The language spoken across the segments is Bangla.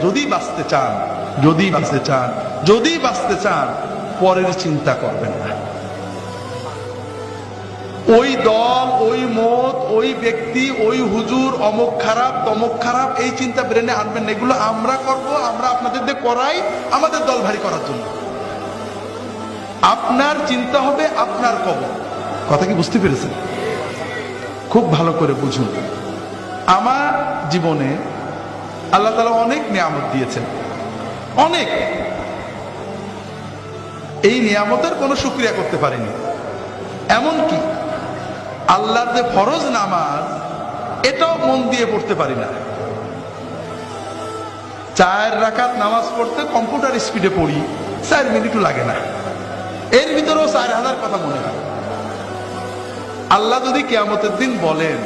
যদি বাঁচতে চান, যদি বাঁচতে চান, যদি বাঁচতে চান, পরের চিন্তা করবেন না। ওই দল, ওই মত, ওই ব্যক্তি, ওই হুজুর, অমুক খারাপ, তমক খারাপ, এই চিন্তা ব্রেনে আনবেন এগুলো আমরা করব, আমরা আপনাদের দিয়ে করাই আমাদের দল ভারী করার জন্য। আপনার চিন্তা হবে, আপনার কবর কথা কি বুঝতে পেরেছেন? খুব ভালো করে বুঝুন। আমার জীবনে আল্লাহ তালা অনেক নিয়ামত দিয়েছেন। অনেক। এই নিয়ামতের কোনো সুক্রিয়া করতে পারিনি। এমনকি আল্লাহর যে ফরজ নামাজ, এটাও মন দিয়ে পড়তে পারি না। চার রাকাত নামাজ পড়তে কম্পিউটার স্পিডে পড়ি, চার মিনিটও লাগে না। এর ভিতরেও চার হাজার কথা মনে হয়। আল্লাহ যদি কেয়ামতের দিন বলেন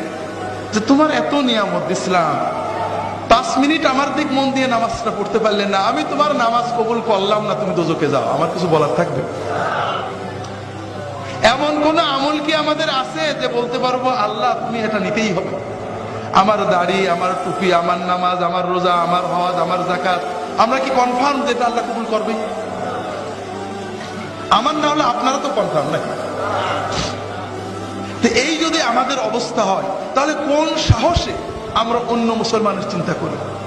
যে, তোমার এত নিয়ামত ইসলাম পাঁচ মিনিট আমার দিক মন দিয়ে নামাজটা পড়তে পারলে না, আমি তোমার নামাজ কবুল করলাম না, তুমি দোজকে যাও। আমার কিছু বলার থাকবে? এমন কোন আমল কি আমাদের আছে যে বলতে পারব, আল্লাহ, তুমি এটা নিতেই হবে। আমার দাড়ি, আমার টুপি, আমার নামাজ, আমার রোজা, আমার হজ, আমার জাকাত আমরা কি কনফার্ম যে এটা আল্লাহ কবুল করবে? আমার না হলে আপনারা তো কনফার্ম নাকি? তো এই যদি আমাদের অবস্থা হয়, তাহলে কোন সাহসে আমরা অন্য মুসলমানের চিন্তা করি।